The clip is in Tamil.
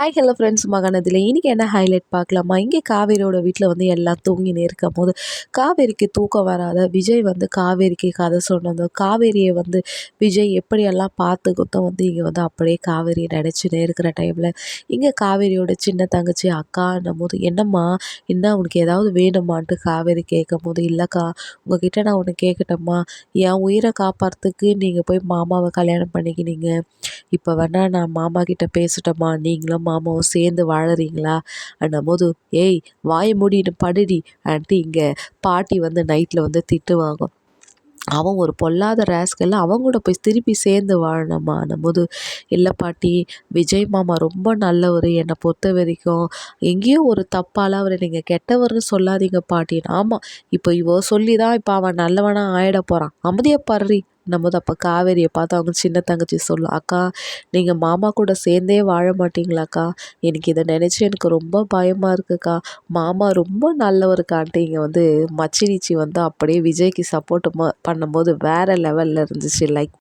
ஹாய் ஹலோ ஃப்ரெண்ட்ஸ் மகனதில் இன்றைக்கி என்ன ஹைலைட் பார்க்கலாமா? இங்கே காவேரியோட வீட்டில் வந்து எல்லாம் தூங்கினே இருக்கும் போது காவேரிக்கு தூக்கம் வராத விஜய் வந்து காவேரிக்கு கதை சொன்னது காவேரியை வந்து விஜய் எப்படியெல்லாம் பார்த்துக்கிட்டோம் வந்து இங்கே வந்து அப்படியே காவேரியை நினச்சினே இருக்கிற டைமில் இங்கே காவேரியோட சின்ன தங்கச்சி அக்கான்னும் போது என்னம்மா என்ன உனக்கு ஏதாவது வேணுமான்ட்டு காவேரி கேட்கும் போது இல்லைக்கா உங்ககிட்ட நான் ஒன்று கேட்கட்டம்மா. என் உயிரை காப்பாற்றுறதுக்கு நீங்கள் போய் மாமாவை கல்யாணம் பண்ணிக்கினீங்க. இப்போ வேணால் நான் மாமா கிட்டே பேசட்டம்மா. நீங்களும் மாமாவும் சேர்ந்து வாழறீங்களா? போது ஏய் வாய மூடிட்டு படுடி ஆன்ட்டு இங்கே பாட்டி வந்து நைட்டில் வந்து திட்டுவாங்க. அவன் ஒரு பொல்லாத ரேஸ்கல்ல அவங்க கூட போய் திருப்பி சேர்ந்து வாழணுமா? போது இல்லை பாட்டி விஜய் மாமா ரொம்ப நல்லவர் என்னை பொறுத்த வரைக்கும் எங்கேயோ ஒரு தப்பால் அவரை நீங்கள் கெட்டவர்னு சொல்லாதீங்க பாட்டின்னு ஆமாம் இப்போ இவ சொல்லி தான் இப்போ அவன் நல்லவனாக ஆகிட போகிறான் அமைதியை படுறி. நம்ம அப்போ காவேரியை பார்த்து அவங்க சின்ன தங்கச்சி சொல்லும் அக்கா நீங்கள் மாமா கூட சேர்ந்தே வாழ மாட்டீங்களாக்கா? எனக்கு இதை நினச்சி எனக்கு ரொம்ப பயமாக இருக்குக்கா. மாமா ரொம்ப நல்லவருக்கான்ட்டு இங்கே வந்து மச்சினிச்சி வந்து அப்படியே விஜய்க்கு சப்போர்ட் பண்ணும்போது வேறு லெவலில் இருந்துச்சு. லைக்